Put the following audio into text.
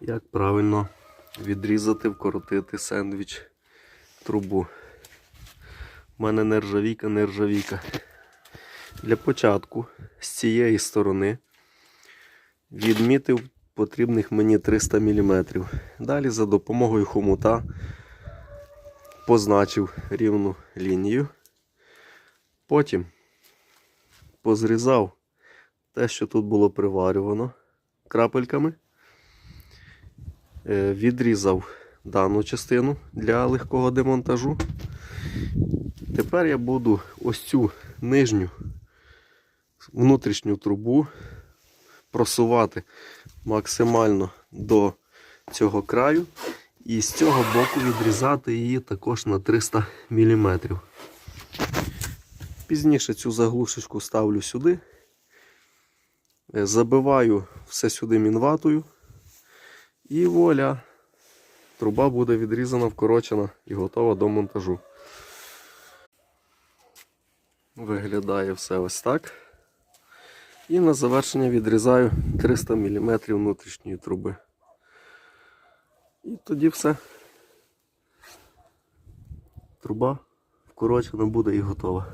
Як правильно відрізати, вкоротити сендвіч трубу. У мене нержавійка, нержавійка. Для початку з цієї сторони відмітив потрібних мені 300 мм. Далі за допомогою хомута позначив рівну лінію. Потім позрізав те, що тут було приварювано крапельками. Е, Відрізав дану частину для легкого демонтажу. Тепер я буду ось цю нижню внутрішню трубу просувати максимально до цього краю і з цього боку відрізати її також на 300 мм. Пізніше цю заглушечку ставлю сюди, Е, забиваю все сюди мінватою і вуаля, труба буде відрізана, вкорочена і готова до монтажу. Виглядає все ось так. І на завершення відрізаю 300 мм внутрішньої труби. І тоді все. Труба вкорочена буде і готова.